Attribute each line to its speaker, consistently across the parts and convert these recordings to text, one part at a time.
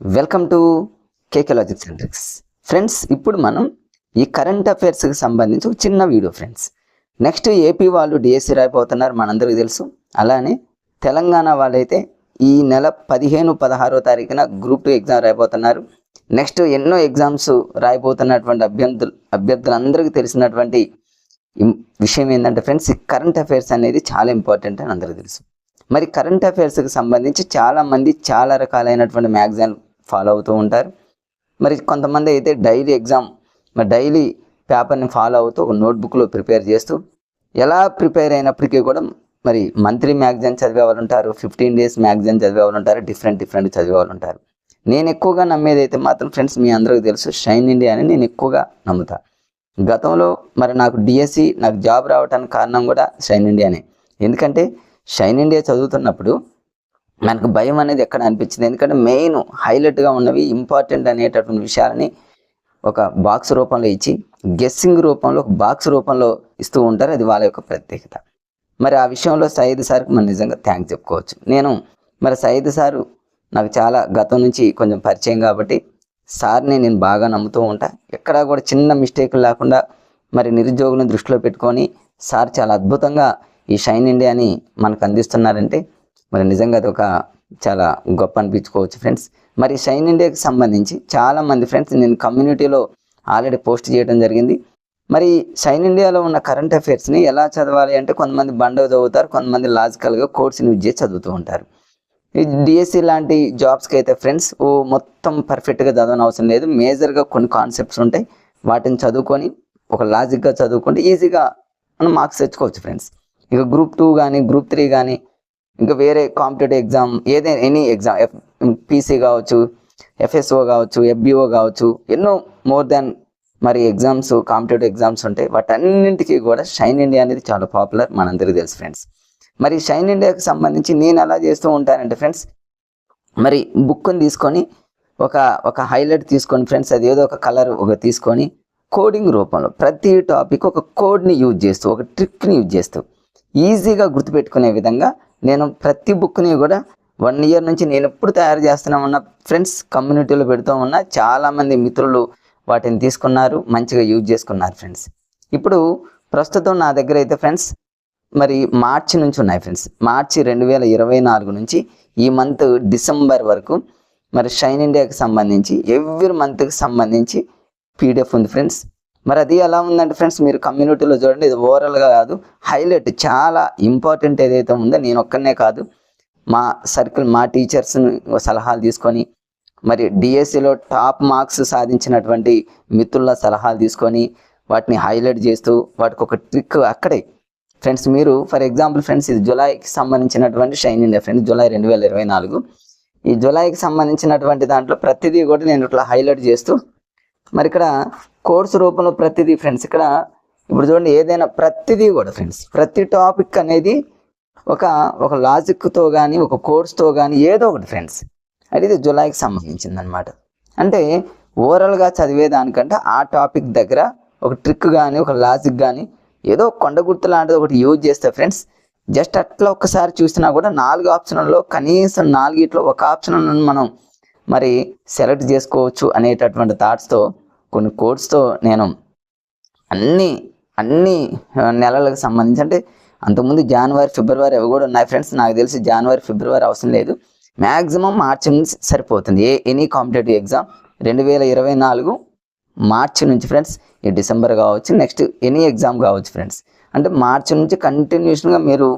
Speaker 1: Welcome to KK logic centrics friends ఇప్పుడు మనం ఈ కరెంట్ అఫైర్స్కి సంబంధించి ఒక చిన్న వీడియో ఫ్రెండ్స్ నెక్స్ట్ ఏపీ వాళ్ళు డిఎస్సి రాయిపోతున్నారు మనందరికీ తెలుసు. అలానే తెలంగాణ వాళ్ళైతే ఈ నెల పదిహేను పదహారో తారీఖున గ్రూప్ టూ ఎగ్జామ్ రాయిపోతున్నారు నెక్స్ట్ ఎన్నో ఎగ్జామ్స్ రాయిపోతున్నటువంటి అభ్యర్థులు అభ్యర్థులందరికీ తెలిసినటువంటి విషయం ఏంటంటే ఫ్రెండ్స్ ఈ కరెంట్ అఫైర్స్ అనేది చాలా ఇంపార్టెంట్ అని అందరికీ తెలుసు. మరి కరెంట్ అఫైర్స్కి సంబంధించి చాలామంది చాలా రకాలైనటువంటి మ్యాగజైన్ ఫాలో అవుతూ ఉంటారు. మరి కొంతమంది అయితే డైలీ ఎగ్జామ్ మరి డైలీ పేపర్ని ఫాలో అవుతూ ఒక నోట్బుక్లో ప్రిపేర్ చేస్తూ ఎలా ప్రిపేర్ అయినప్పటికీ కూడా మరి మంత్లీ మ్యాగజైన్ చదివే వాళ్ళు ఉంటారు ఫిఫ్టీన్ డేస్ మ్యాగజైన్ చదివే వాళ్ళు ఉంటారు డిఫరెంట్ డిఫరెంట్ చదివే వాళ్ళు ఉంటారు. నేను ఎక్కువగా నమ్మేది అయితే మాత్రం ఫ్రెండ్స్ మీ అందరికీ తెలుసు షైన్ ఇండియా అని నేను ఎక్కువగా నమ్ముతాను గతంలో మరి నాకు డిఎస్సి నాకు జాబ్ రావడానికి కారణం కూడా షైన్ ఇండియానే ఎందుకంటే షైన్ ఇండియా చదువుతున్నప్పుడు మనకు భయం అనేది ఎక్కడ అనిపించింది? ఎందుకంటే మెయిన్ హైలైట్గా ఉన్నవి ఇంపార్టెంట్ అనేటటువంటి విషయాలని ఒక బాక్స్ రూపంలో ఇచ్చి గెస్సింగ్ రూపంలో ఒక బాక్స్ రూపంలో ఇస్తూ ఉంటారు. అది వాళ్ళ యొక్క ప్రత్యేకత. మరి ఆ విషయంలో సయీద్ సార్కి మనం నిజంగా థ్యాంక్స్ చెప్పుకోవచ్చు. నేను మరి సయీద్ సారు నాకు చాలా గతం నుంచి కొంచెం పరిచయం కాబట్టి సార్ని నేను బాగా నమ్ముతూ ఉంటా. ఎక్కడా కూడా చిన్న మిస్టేక్ లేకుండా మరి నిరుద్యోగులను దృష్టిలో పెట్టుకొని సార్ చాలా అద్భుతంగా ఈ షైన్ ఇండియాని మనకు అందిస్తున్నారంటే మరి నిజంగా అది ఒక చాలా గొప్ప అనిపించుకోవచ్చు ఫ్రెండ్స్ మరి షైన్ ఇండియాకి సంబంధించి చాలామంది ఫ్రెండ్స్ నేను కమ్యూనిటీలో ఆల్రెడీ పోస్ట్ చేయడం జరిగింది. మరి షైన్ ఇండియాలో ఉన్న కరెంట్ అఫైర్స్ని ఎలా చదవాలి అంటే కొంతమంది బండ చదువుతారు కొంతమంది లాజికల్గా కోర్స్ని యూజ్ చేసి చదువుతూ ఉంటారు. డిఎస్సి లాంటి జాబ్స్కి అయితే ఫ్రెండ్స్ ఓ మొత్తం పర్ఫెక్ట్గా చదవని అవసరం లేదు. మేజర్గా కొన్ని కాన్సెప్ట్స్ ఉంటాయి. వాటిని చదువుకొని ఒక లాజిక్గా చదువుకుంటే ఈజీగా మనం మార్క్స్ తెచ్చుకోవచ్చు ఫ్రెండ్స్ ఇక గ్రూప్ టూ కానీ గ్రూప్ త్రీ కానీ ఇంకా వేరే కాంపిటేటివ్ ఎగ్జామ్ ఏదైనా ఎనీ ఎగ్జామ్ ఎఫ్ పీసీ కావచ్చు ఎఫ్ఎస్ఓ కావచ్చు ఎఫ్బిఓ కావచ్చు ఎన్నో మోర్ దాన్ మరి ఎగ్జామ్స్ కాంపిటేటివ్ ఎగ్జామ్స్ ఉంటాయి. వాటన్నింటికి కూడా షైన్ ఇండియా అనేది చాలా పాపులర్ మనందరికీ తెలుసు ఫ్రెండ్స్ మరి షైన్ ఇండియాకి సంబంధించి నేను ఎలా చేస్తూ ఉంటానంటే ఫ్రెండ్స్ మరి బుక్ని తీసుకొని ఒక ఒక హైలైట్ తీసుకొని ఫ్రెండ్స్ అది ఏదో ఒక కలర్ ఒక తీసుకొని కోడింగ్ రూపంలో ప్రతి టాపిక్ ఒక కోడ్ని యూజ్ చేస్తూ ఒక ట్రిక్ని యూజ్ చేస్తూ ఈజీగా గుర్తుపెట్టుకునే విధంగా నేను ప్రతి బుక్ని కూడా వన్ ఇయర్ నుంచి నేను ఎప్పుడు తయారు చేస్తున్నా ఉన్న. ఫ్రెండ్స్ కమ్యూనిటీలో పెడుతూ ఉన్నా. చాలామంది మిత్రులు వాటిని తీసుకున్నారు మంచిగా యూజ్ చేసుకున్నారు ఫ్రెండ్స్ ఇప్పుడు ప్రస్తుతం నా దగ్గర అయితే ఫ్రెండ్స్ మరి మార్చి నుంచి ఉన్నాయి ఫ్రెండ్స్ మార్చి రెండు వేల ఇరవై నాలుగు నుంచి ఈ మంత్ డిసెంబర్ వరకు మరి షైన్ ఇండియాకి సంబంధించి ఎవ్రీ మంత్కి సంబంధించి పీడిఎఫ్ ఉంది ఫ్రెండ్స్ మరి అది ఎలా ఉందంటే ఫ్రెండ్స్ మీరు కమ్యూనిటీలో చూడండి ఇది ఓవరాల్గా కాదు హైలైట్ చాలా ఇంపార్టెంట్ ఏదైతే ఉందో నేను ఒక్కనే కాదు మా సర్కిల్ మా టీచర్స్ని సలహాలు తీసుకొని మరి డిఎస్సిలో టాప్ మార్క్స్ సాధించినటువంటి మిత్రుల సలహాలు తీసుకొని వాటిని హైలైట్ చేస్తూ వాటికి ఒక ట్రిక్ అక్కడే ఫ్రెండ్స్ మీరు ఫర్ ఎగ్జాంపుల్ ఫ్రెండ్స్ ఇది జులైకి సంబంధించినటువంటి షైన్ ఇండియా ఫ్రెండ్స్ జులై రెండు వేల ఇరవై నాలుగు. ఈ జులైకి సంబంధించినటువంటి దాంట్లో ప్రతిదీ కూడా నేను ఇట్లా హైలైట్ చేస్తూ మరి ఇక్కడ కోర్సు రూపంలో ప్రతిదీ ఫ్రెండ్స్ ఇక్కడ ఇప్పుడు చూడండి ఏదైనా ప్రతిదీ కూడా ఫ్రెండ్స్ ప్రతి టాపిక్ అనేది ఒక ఒక లాజిక్తో కానీ ఒక కోర్స్తో కానీ ఏదో ఒకటి ఫ్రెండ్స్ అది ఇది జులైకి సంబంధించింది అనమాట అంటే ఓవరాల్గా చదివేదానికంటే ఆ టాపిక్ దగ్గర ఒక ట్రిక్ కానీ ఒక లాజిక్ కానీ ఏదో కొండ గుర్తు లాంటిది ఒకటి యూజ్ చేస్తే ఫ్రెండ్స్ జస్ట్ అట్లా ఒక్కసారి చూసినా కూడా నాలుగు ఆప్షన్లలో కనీసం నాలుగిట్లో ఒక ఆప్షన్ మనం మరి సెలెక్ట్ చేసుకోవచ్చు అనేటటువంటి థాట్స్తో కొన్ని కోడ్స్తో నేను అన్ని అన్ని నెలలకు సంబంధించి అంటే అంతకుముందు జనవరి ఫిబ్రవరి అవి కూడా ఉన్నాయి ఫ్రెండ్స్ నాకు తెలిసి జనవరి ఫిబ్రవరి అవసరం లేదు. మ్యాక్సిమం మార్చి నుంచి సరిపోతుంది. ఏ ఎనీ కాంపిటేటివ్ ఎగ్జామ్ రెండు వేల ఇరవై నాలుగు మార్చి నుంచి ఫ్రెండ్స్ ఈ డిసెంబర్ కావచ్చు నెక్స్ట్ ఎనీ ఎగ్జామ్ కావచ్చు ఫ్రెండ్స్. అంటే మార్చి నుంచి కంటిన్యూషన్గా మీరు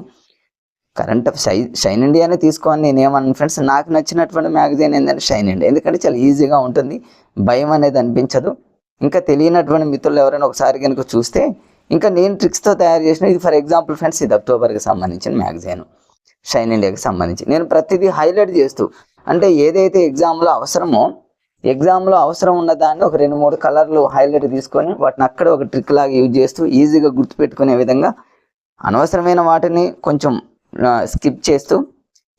Speaker 1: కరెంట్ షై షైన్ ఇండియానే తీసుకోవాలి నేను ఏమన్నాను ఫ్రెండ్స్. నాకు నచ్చినటువంటి మ్యాగజైన్ ఏంటంటే షైన్ ఇండియా. ఎందుకంటే చాలా ఈజీగా ఉంటుంది భయం అనేది అనిపించదు. ఇంకా తెలియనటువంటి మిత్రులు ఎవరైనా ఒకసారి కనుక చూస్తే ఇంకా నేను ట్రిక్స్తో తయారు చేసిన ఇది ఫర్ ఎగ్జాంపుల్ ఫ్రెండ్స్ ఇది అక్టోబర్కి సంబంధించిన మ్యాగజైన్ షైన్ ఇండియాకి సంబంధించి. నేను ప్రతిదీ హైలైట్ చేస్తూ అంటే ఏదైతే ఎగ్జామ్లో అవసరమో ఎగ్జామ్లో అవసరం ఉన్న దాన్ని ఒక రెండు మూడు కలర్లు హైలైట్ తీసుకొని వాటిని అక్కడ ఒక ట్రిక్ లాగా యూజ్ చేస్తూ ఈజీగా గుర్తుపెట్టుకునే విధంగా అనవసరమైన వాటిని కొంచెం స్కిప్ చేస్తూ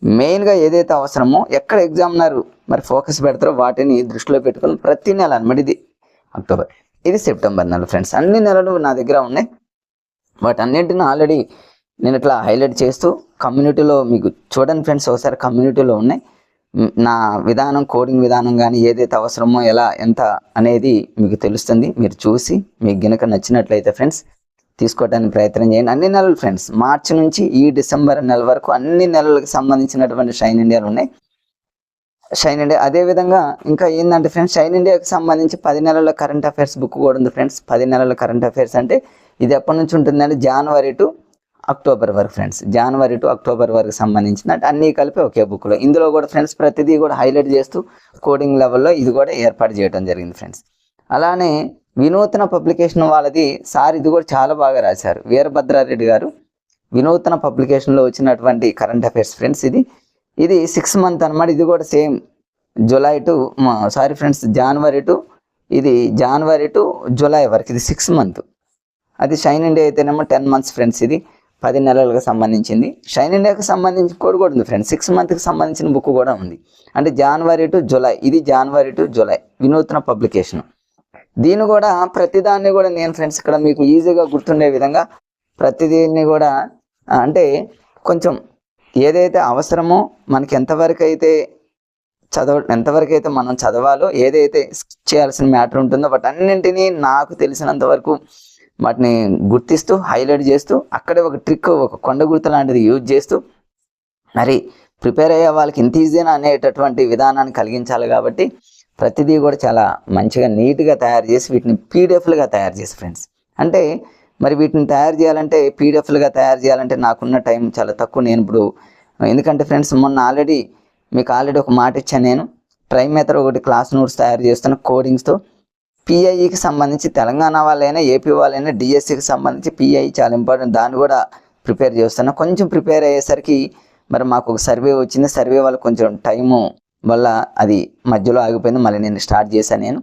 Speaker 1: మెయిన్గా ఏదైతే అవసరమో ఎక్కడ ఎగ్జామినర్ మరి ఫోకస్ పెడతారో వాటిని దృష్టిలో పెట్టుకొని ప్రతి నెల అనమాట ఇది అక్టోబర్ ఇది సెప్టెంబర్ నెల ఫ్రెండ్స్ అన్ని నెలలు నా దగ్గర ఉన్నాయి. వాటన్నింటిని ఆల్రెడీ నేను ఇట్లా హైలైట్ చేస్తూ కమ్యూనిటీలో మీకు చూడండి ఫ్రెండ్స్ ఒకసారి కమ్యూనిటీలో ఉన్నాయి. నా విధానం కోడింగ్ విధానం కానీ ఏదైతే అవసరమో ఎలా ఎంత అనేది మీకు తెలుస్తుంది. మీరు చూసి మీకు గినక నచ్చినట్లయితే ఫ్రెండ్స్ తీసుకోవడానికి ప్రయత్నం చేయండి. అన్ని నెలలు ఫ్రెండ్స్ మార్చి నుంచి ఈ డిసెంబర్ నెల వరకు అన్ని నెలలకు సంబంధించినటువంటి షైన్ ఇండియాలు ఉన్నాయి. షైన్ ఇండియా అదే విధంగా ఇంకా ఏంటంటే ఫ్రెండ్స్ షైన్ ఇండియాకి సంబంధించి పది నెలల కరెంట్ అఫైర్స్ బుక్ కూడా ఉంది ఫ్రెండ్స్. పది నెలల కరెంట్ అఫైర్స్ అంటే ఇది ఎప్పటి నుంచి ఉంటుందంటే జనవరి టు అక్టోబర్ వరకు ఫ్రెండ్స్ జనవరి టు అక్టోబర్ వరకు సంబంధించిన అన్నీ కలిపి ఒకే బుక్లో ఇందులో కూడా ఫ్రెండ్స్ ప్రతిదీ కూడా హైలైట్ చేస్తూ కోడింగ్ లెవెల్లో ఇది కూడా ఏర్పాటు చేయడం జరిగింది ఫ్రెండ్స్ అలానే వినూతన పబ్లికేషన్ వాళ్ళది సార్ ఇది కూడా చాలా బాగా రాశారు. వీరభద్రారెడ్డి గారు వినూతన పబ్లికేషన్లో వచ్చినటువంటి కరెంట్ అఫైర్స్ ఫ్రెండ్స్ ఇది. ఇది సిక్స్ మంత్ అనమాట ఇది కూడా same July to sorry friends January to ఇది జనవరి టు జూలై వరకు. ఇది సిక్స్ మంత్ అది షైన్ ఇండియా అయితేనేమో టెన్ మంత్స్ ఫ్రెండ్స్ ఇది. పది నెలలకు సంబంధించింది. షైన్ ఇండియాకి సంబంధించి కోడ్ కూడా ఉంది ఫ్రెండ్స్ సిక్స్ మంత్కి సంబంధించిన బుక్ కూడా ఉంది. అంటే జనవరి టు జూలై ఇది జనవరి టు జూలై వినూత్న పబ్లికేషన్ దీన్ని కూడా ప్రతిదాన్ని కూడా నేను ఫ్రెండ్స్ ఇక్కడ మీకు ఈజీగా గుర్తుండే విధంగా ప్రతిదీన్ని కూడా అంటే కొంచెం ఏదైతే అవసరమో మనకి ఎంతవరకు అయితే చదవ ఎంతవరకు అయితే మనం చదవాలో ఏదైతే చేయాల్సిన మ్యాటర్ ఉంటుందో వాటి అన్నింటినీ నాకు తెలిసినంత వరకు వాటిని గుర్తిస్తూ హైలైట్ చేస్తూ అక్కడే ఒక ట్రిక్ ఒక కొండ గుర్తు లాంటిది యూజ్ చేస్తూ మరి ప్రిపేర్ అయ్యే వాళ్ళకి ఇంత ఈజీనా అనేటటువంటి విధానాన్ని కలిగించాలి కాబట్టి ప్రతిదీ కూడా చాలా మంచిగా నీట్గా తయారు చేసి వీటిని పీడిఎఫ్లుగా తయారు చేసి ఫ్రెండ్స్. అంటే మరి వీటిని తయారు చేయాలంటే పీడిఎఫ్లుగా తయారు చేయాలంటే నాకున్న టైం చాలా తక్కువ. నేను ఇప్పుడు ఎందుకంటే ఫ్రెండ్స్ మొన్న ఆల్రెడీ మీకు ఆల్రెడీ ఒక మాట ఇచ్చాను నేను. ట్రై మెథడ్ ఒకటి క్లాస్ నోట్స్ తయారు చేస్తున్న కోడింగ్స్తో. పిఐఈకి సంబంధించి తెలంగాణ వాళ్ళైనా ఏపీ వాళ్ళైనా డిఎస్సికి సంబంధించి పిఐ చాలా ఇంపార్టెంట్ దాన్ని కూడా ప్రిపేర్ చేస్తున్నా. కొంచెం ప్రిపేర్ అయ్యేసరికి మరి మాకు ఒక సర్వే వచ్చింది. సర్వే వల్ల కొంచెం టైము వల్ల అది మధ్యలో ఆగిపోయింది. మళ్ళీ నేను స్టార్ట్ చేశాను నేను.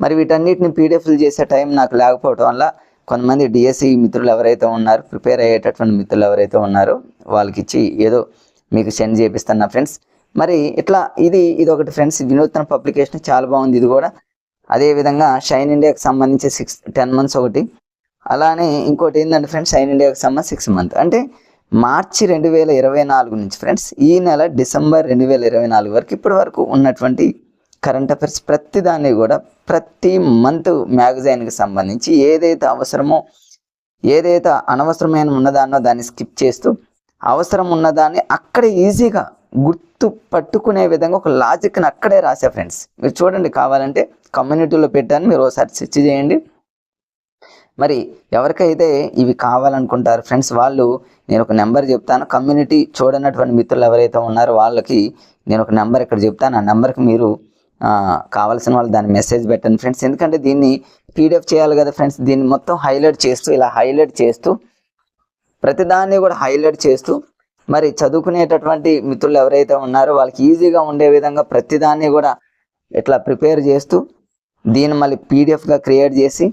Speaker 1: మరి వీటన్నిటిని పీడిఎఫ్లు చేసే టైం నాకు లేకపోవడం వల్ల కొంతమంది డిఎస్సి మిత్రులు ఎవరైతే ఉన్నారో ప్రిపేర్ అయ్యేటటువంటి మిత్రులు ఎవరైతే ఉన్నారో వాళ్ళకి ఇచ్చి ఏదో మీకు సెండ్ చేపిస్తున్నా ఫ్రెండ్స్ మరి ఇట్లా ఇది ఇది ఒకటి ఫ్రెండ్స్ వినూత్న పబ్లికేషన్ చాలా బాగుంది. ఇది కూడా అదేవిధంగా షైన్ ఇండియాకి సంబంధించి సిక్స్ టెన్ మంత్స్ ఒకటి. అలానే ఇంకోటి ఏంటంటే ఫ్రెండ్స్ షైన్ ఇండియాకి సంబంధించి సిక్స్ మంత్ అంటే మార్చి రెండు వేల ఇరవై నాలుగు నుంచి ఫ్రెండ్స్ ఈ నెల డిసెంబర్ రెండు వేల ఇరవై నాలుగు వరకు ఇప్పటి వరకు ఉన్నటువంటి కరెంట్ అఫైర్స్ ప్రతి దాన్ని కూడా ప్రతి మంత్ మ్యాగజైన్కి సంబంధించి ఏదైతే అవసరమో ఏదైతే అనవసరమైన ఉన్నదాన్నో దాన్ని స్కిప్ చేస్తూ అవసరం ఉన్నదాన్ని అక్కడే ఈజీగా గుర్తు పట్టుకునే విధంగా ఒక లాజిక్ని అక్కడే రాసా ఫ్రెండ్స్ మీరు చూడండి కావాలంటే కమ్యూనిటీలో పెట్టాను మీరు ఒకసారి సెర్చ్ చేయండి. మరి ఎవరికైతే ఇవి కావాలనుకుంటారు ఫ్రెండ్స్ వాళ్ళు నేను ఒక నెంబర్ చెప్తాను. కమ్యూనిటీ చూడనటువంటి మిత్రులు ఎవరైతే ఉన్నారో వాళ్ళకి నేను ఒక నెంబర్ ఇక్కడ చెప్తాను. ఆ నెంబర్కి మీరు కావాల్సిన వాళ్ళు దాన్ని మెసేజ్ పెట్టండి ఫ్రెండ్స్ ఎందుకంటే దీన్ని పీడిఎఫ్ చేయాలి కదా ఫ్రెండ్స్ దీన్ని మొత్తం హైలైట్ చేస్తూ ఇలా హైలైట్ చేస్తూ ప్రతిదాన్ని కూడా హైలైట్ చేస్తూ మరి చదువుకునేటటువంటి మిత్రులు ఎవరైతే ఉన్నారో వాళ్ళకి ఈజీగా ఉండే విధంగా ప్రతిదాన్ని కూడా ఇట్లా ప్రిపేర్ చేస్తూ దీన్ని మళ్ళీ పీడిఎఫ్గా క్రియేట్ చేసి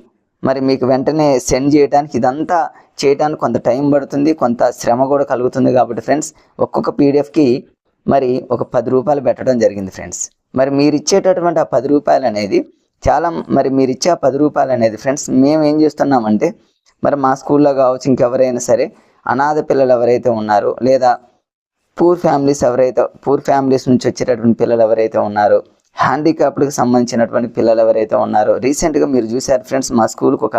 Speaker 1: మరి మీకు వెంటనే సెండ్ చేయడానికి ఇదంతా చేయడానికి కొంత టైం పడుతుంది కొంత శ్రమ కూడా కలుగుతుంది కాబట్టి ఫ్రెండ్స్ ఒక్కొక్క పీడిఎఫ్కి మరి ఒక పది రూపాయలు పెట్టడం జరిగింది ఫ్రెండ్స్. మరి మీరు ఇచ్చేటటువంటి ఆ పది రూపాయలు అనేది చాలా మరి మీరు ఇచ్చే ఆ పది రూపాయలు అనేది ఫ్రెండ్స్ మేము ఏం చేస్తున్నామంటే మరి మా స్కూల్లో కావచ్చు ఇంకెవరైనా సరే అనాథ పిల్లలు ఎవరైతే ఉన్నారో లేదా పూర్ ఫ్యామిలీస్ ఎవరైతే పూర్ ఫ్యామిలీస్ నుంచి వచ్చేటటువంటి పిల్లలు ఎవరైతే ఉన్నారో హ్యాండిక్యాప్డ్కి సంబంధించినటువంటి పిల్లలు ఎవరైతే ఉన్నారో రీసెంట్గా మీరు చూశారు ఫ్రెండ్స్ మా స్కూల్కి ఒక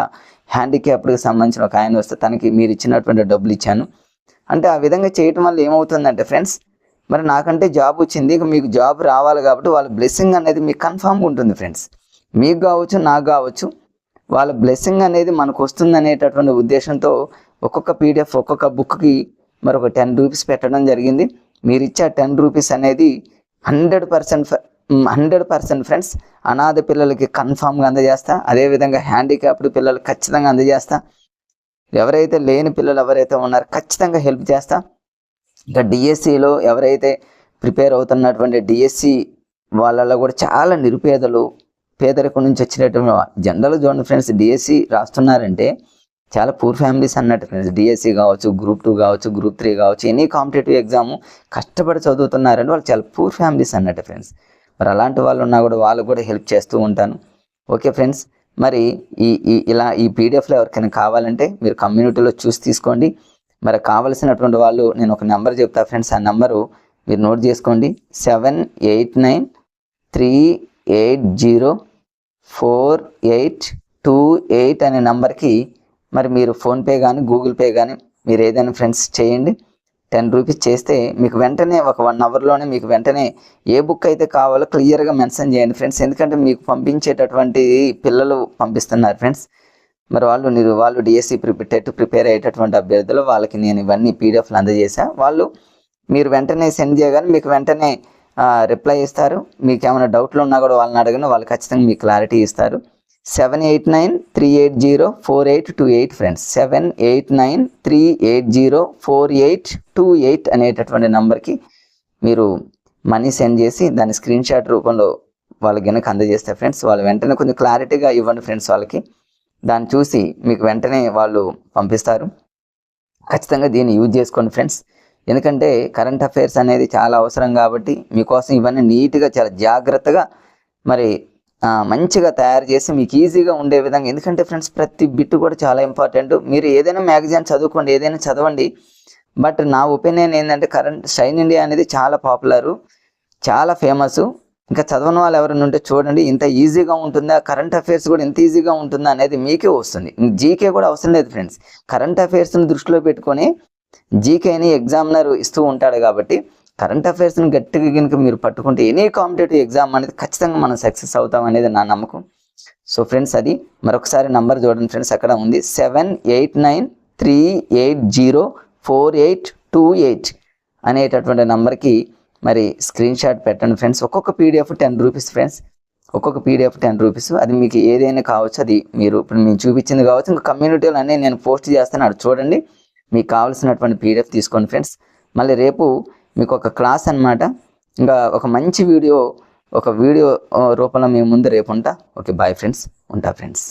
Speaker 1: హ్యాండిక్యాప్డ్కి సంబంధించిన ఒక ఆయన వస్తే తనకి మీరు ఇచ్చినటువంటి డబ్బులు ఇచ్చాను. అంటే ఆ విధంగా చేయటం వల్ల ఏమవుతుందంటే ఫ్రెండ్స్ మరి నాకంటే జాబ్ వచ్చింది ఇక మీకు జాబ్ రావాలి కాబట్టి వాళ్ళ బ్లెస్సింగ్ అనేది మీకు కన్ఫామ్గా ఉంటుంది ఫ్రెండ్స్. మీకు కావచ్చు నాకు కావచ్చు వాళ్ళ బ్లెస్సింగ్ అనేది మనకు వస్తుంది అనేటటువంటి ఉద్దేశంతో ఒక్కొక్క పీడిఎఫ్ ఒక్కొక్క బుక్కి మరి ఒక టెన్ రూపీస్ పెట్టడం జరిగింది. మీరు ఇచ్చే టెన్ రూపీస్ అనేది hundred percent hundred percent friends అనాథ పిల్లలకి కన్ఫామ్గా అందజేస్తా. అదేవిధంగా హ్యాండిక్యాప్డ్ పిల్లలు ఖచ్చితంగా అందజేస్తా. ఎవరైతే లేని పిల్లలు ఎవరైతే ఉన్నారో ఖచ్చితంగా హెల్ప్ చేస్తా. ఇంకా డిఎస్సిలో ఎవరైతే ప్రిపేర్ అవుతున్నటువంటి డిఎస్సి వాళ్ళలో కూడా చాలా నిరుపేదలు పేదరికం నుంచి వచ్చినటువంటి జనరల్ చూడండి ఫ్రెండ్స్ డిఎస్సి రాస్తున్నారంటే చాలా పూర్ ఫ్యామిలీస్ అన్నట్టు ఫ్రెండ్స్ డిఎస్సి కావచ్చు గ్రూప్ టూ కావచ్చు గ్రూప్ త్రీ కావచ్చు ఎనీ కాంపిటేటివ్ ఎగ్జామ్ కష్టపడి చదువుతున్నారంటే వాళ్ళు చాలా పూర్ ఫ్యామిలీస్ అన్నట్టు ఫ్రెండ్స్ మరి అలాంటి వాళ్ళు ఉన్నా కూడా వాళ్ళు కూడా హెల్ప్ చేస్తూ ఉంటాను. ఓకే ఫ్రెండ్స్ మరి ఈ ఈ ఇలా ఈ పీడిఎఫ్లో ఎవరికైనా కావాలంటే మీరు కమ్యూనిటీలో చూసి తీసుకోండి. మరి కావలసినటువంటి వాళ్ళు నేను ఒక నెంబర్ చెప్తా ఫ్రెండ్స్ ఆ నెంబరు మీరు నోట్ చేసుకోండి. Seven eight nine three eight zero four eight two eight అనే నెంబర్కి మరి మీరు ఫోన్పే కానీ గూగుల్ పే కానీ మీరు ఏదైనా ఫ్రెండ్స్ చేయండి. టెన్ రూపీస్ చేస్తే మీకు వెంటనే ఒక వన్ అవర్లోనే మీకు వెంటనే ఏ బుక్ అయితే కావాలో క్లియర్గా మెన్షన్ చేయండి ఫ్రెండ్స్. ఎందుకంటే మీకు పంపించేటటువంటి పిల్లలు పంపిస్తున్నారు ఫ్రెండ్స్. మరి వాళ్ళు మీరు వాళ్ళు డిఎస్సి ప్రిపేర్ టెట్ ప్రిపేర్ అయ్యేటటువంటి అభ్యర్థులు వాళ్ళకి నేను ఇవన్నీ పీడిఎఫ్లు అందజేసా వాళ్ళు మీరు వెంటనే సెండ్ చేయగానే మీకు వెంటనే రిప్లై ఇస్తారు. మీకు ఏమైనా డౌట్లు ఉన్నా కూడా వాళ్ళని అడగను వాళ్ళు ఖచ్చితంగా మీకు క్లారిటీ ఇస్తారు. Seven eight nine three eight zero four eight two eight friends seven eight nine three eight zero four eight two eight అనేటటువంటి నెంబర్కి మీరు మనీ సెండ్ చేసి దాన్ని స్క్రీన్ షాట్ రూపంలో వాళ్ళకి కనుక అందజేస్తే ఫ్రెండ్స్ వాళ్ళు వెంటనే కొంచెం క్లారిటీగా ఇవ్వండి ఫ్రెండ్స్ వాళ్ళకి. దాన్ని చూసి మీకు వెంటనే వాళ్ళు పంపిస్తారు. ఖచ్చితంగా దీన్ని యూజ్ చేసుకోండి ఫ్రెండ్స్ ఎందుకంటే కరెంట్ అఫైర్స్ అనేది చాలా అవసరం కాబట్టి మీకోసం ఇవన్నీ నీట్గా చాలా జాగ్రత్తగా మరి మంచిగా తయారు చేసి మీకు ఈజీగా ఉండే విధంగా. ఎందుకంటే ఫ్రెండ్స్ ప్రతి బిట్ కూడా చాలా ఇంపార్టెంట్. మీరు ఏదైనా మ్యాగజైన్ చదువుకోండి ఏదైనా చదవండి. బట్ నా ఒపీనియన్ ఏంటంటే కరెంట్ షైన్ ఇండియా అనేది చాలా పాపులరు చాలా ఫేమస్. ఇంకా చదవని వాళ్ళు ఎవరైనా ఉంటే చూడండి ఇంత ఈజీగా ఉంటుందా? కరెంట్ అఫైర్స్ కూడా ఇంత ఈజీగా ఉంటుందా అనేది మీకే వస్తుంది. జీకే కూడా అవసరం లేదు ఫ్రెండ్స్. కరెంట్ అఫైర్స్ని దృష్టిలో పెట్టుకొని జీకేని ఎగ్జామినర్ ఇస్తూ ఉంటాడు కాబట్టి కరెంట్ అఫైర్స్ని గట్టిగా కనుక మీరు పట్టుకుంటే ఎనీ కాంపిటేటివ్ ఎగ్జామ్ అనేది ఖచ్చితంగా మనం సక్సెస్ అవుతాం అనేది నా నమ్మకం. సో ఫ్రెండ్స్ అది మరొకసారి నంబర్ చూడండి ఫ్రెండ్స్ అక్కడ ఉంది. Seven eight nine three eight zero four eight two eight అనేటటువంటి నంబర్కి మరి స్క్రీన్ షాట్ పెట్టండి ఫ్రెండ్స్ ఒక్కొక్క పీడిఎఫ్ టెన్ రూపీస్ ఫ్రెండ్స్ ఒక్కొక్క పీడిఎఫ్ టెన్ రూపీస్ అది మీకు ఏదైనా కావచ్చు అది మీరు ఇప్పుడు మేము చూపించింది కావచ్చు ఇంకా కమ్యూనిటీలో అన్నీ నేను పోస్ట్ చేస్తాను. అది చూడండి. మీకు కావాల్సినటువంటి పీడిఎఫ్ తీసుకోండి ఫ్రెండ్స్ మళ్ళీ రేపు మీకు ఒక క్లాస్ అన్నమాట. ఇంకా ఒక మంచి వీడియో ఒక వీడియో రూపంలో మేము ముందు రేపు ఉంటా. Okay bye friends. ఉంటా ఫ్రెండ్స్.